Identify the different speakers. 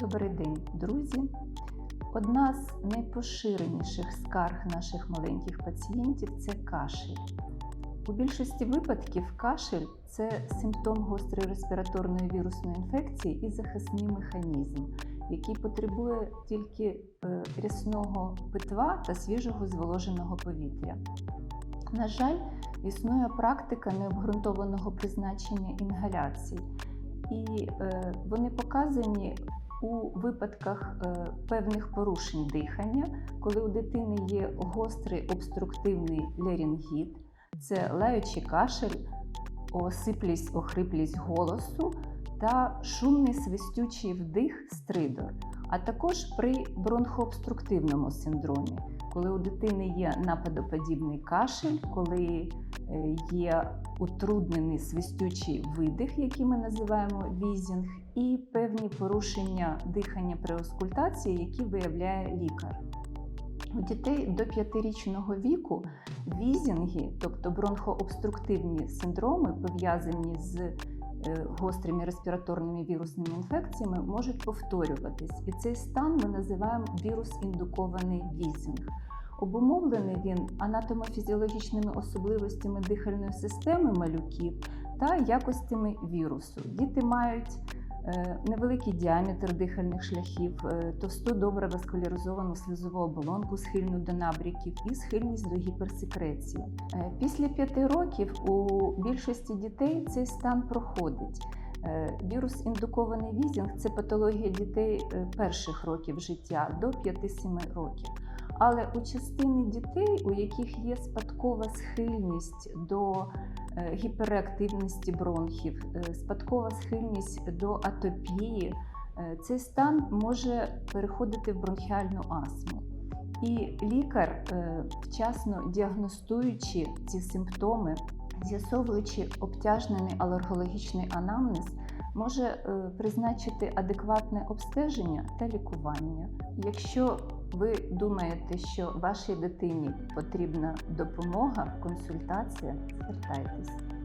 Speaker 1: Добрий день, друзі! Одна з найпоширеніших скарг наших маленьких пацієнтів це кашель. У більшості випадків кашель це симптом гострої респіраторної вірусної інфекції і захисний механізм, який потребує тільки е, рясного питва та свіжого зволоженого повітря. На жаль, існує практика необґрунтованого призначення інгаляцій, і е, вони показані у випадках е, певних порушень дихання, коли у дитини є гострий обструктивний ларінгіт, це лаючий кашель, осиплість, охриплість голосу та шумний свистючий вдих стридор, а також при бронхообструктивному синдромі, коли у дитини є нападоподібний кашель, коли е, є утруднений свистючий видих, який ми називаємо візінг, і певні порушення дихання при аускультації, які виявляє лікар. У дітей до 5-річного віку візінги, тобто бронхообструктивні синдроми, пов'язані з гострими респіраторними вірусними інфекціями, можуть повторюватись. І цей стан ми називаємо вірус-індукований візінг. Обумовлений він анатомофізіологічними особливостями дихальної системи малюків та якостями вірусу. Діти мають е, невеликий діаметр дихальних шляхів, е, товсту добре васкуляризовану слизову оболонку, схильну до набряків і схильність до гіперсекреції. Е, Після п'яти років у більшості дітей цей стан проходить. Е, Вірус індукований візінг це патологія дітей е, перших років життя до 5-7 років. Але у частини дітей, у яких є спадкова схильність до е, гіперреактивності бронхів, е, спадкова схильність до атопії, е, цей стан може переходити в бронхіальну астму. І лікар, вчасно діагностуючи ці симптоми, з'ясовуючи обтяжнений алергологічний анамнез, може призначити адекватне обстеження та лікування. Якщо ви думаєте, що вашій дитині потрібна допомога, консультація, звертайтесь.